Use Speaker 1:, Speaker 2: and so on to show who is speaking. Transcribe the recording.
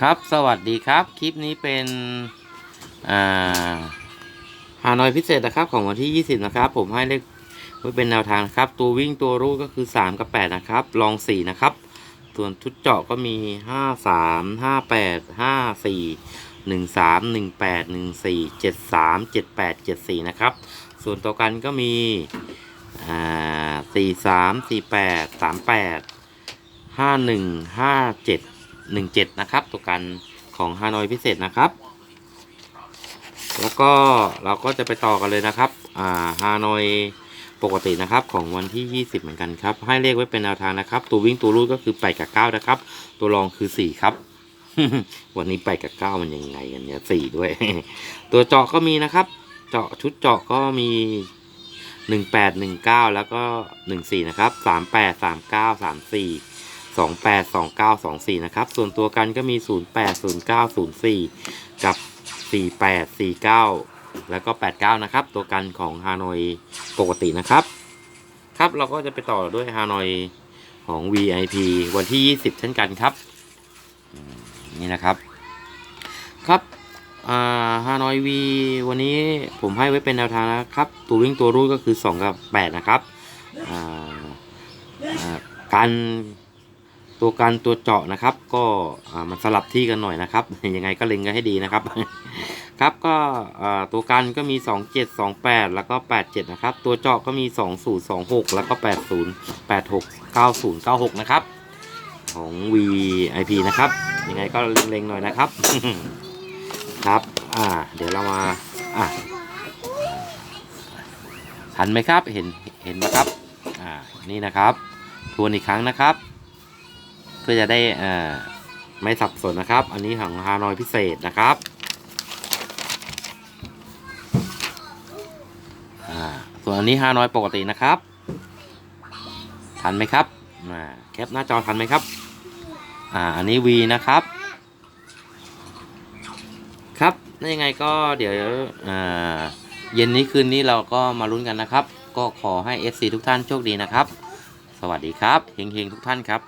Speaker 1: ครับสวัสดีครับ คลิปนี้เป็นฮานอยพิเศษนะครับของวันที่ 20 นะครับ ผมให้เลขไว้เป็นแนวทางนะครับ ตัววิ่งตัวรูก็คือ 3 กับ 8 นะครับ ลอง 4 นะครับ ส่วนชุดเจาะก็มี 5 3 5 8 5 4 1 3 1 8 1 4 7 3 7 8 7 4 นะครับ ส่วนตัวกันก็มีอ่า4 3 4 8 3 8ห้าหนึ่งเจ็ดหนึ่งเจ็ดนะครับ ตัวกันของฮานอยพิเศษนะครับ แล้วก็เราก็จะไปต่อกันเลยนะครับอ่าฮานอยปกตินะครับของวันที่ 20 เหมือนกันครับ ให้เลขไว้เป็นแนวทางนะครับ ตัววิ่งตัวรูดก็คือ8กับ9นะครับ ตัวรองคือ 4 ครับ วันนี้8กับ9มันยังไงกันเนี่ย4ด้วย ตัวเจาะก็มีนะครับ เจาะชุดเจาะก็มี18 19แล้วก็14นะครับ38 39 34 28 29 24 นะครับ ส่วนตัวกันก็มี 08 09 04 กับ 48 49 แล้วก็ 89 นะครับ ตัวกันของฮานอยปกตินะครับ ครับเราก็จะไปต่อด้วยฮานอยของ VIP วันที่ 20 เช่นกันครับ นี่นะครับครับฮานอยวีวันนี้ผมให้ไว้เป็นแนวทางนะครับ ตัววิ่งตัวรูดก็คือ 2 กับ 8 นะครับการ ตัวการตัวเจาะนะครับ ก็มันสลับที่กันหน่อยนะครับยังไงก็เล็งกันให้ดีนะครับ ครับก็ตัวกันก็มี 27 28 แล้วก็ 87 นะครับ ตัวเจาะก็มี 20 26 แล้วก็ 80 86 90 96 นะครับ ของ VIP นะครับ ยังไงก็เล็งๆหน่อยนะครับ ครับอ่าเดี๋ยวเรามาอะทันไหมครับเห็นเห็นไหมครับอ่านี่นะครับทวนอีกครั้งนะครับ เพื่อจะได้อ่าไม่สับสนนะครับ อันนี้ของฮานอยพิเศษนะครับส่วนอันนี้ฮานอยปกตินะครับ ทันไหมครับแคปหน้าจอทันไหมครับ อ่า อันนี้ V นะครับ ครับนั่นยังไงก็เดี๋ยวเย็นนี้คืนนี้เราก็มาลุ้นกันนะครับ ก็ขอให้ FC ทุกท่านโชคดีนะครับ สวัสดีครับ เฮงๆ ทุกท่านครับ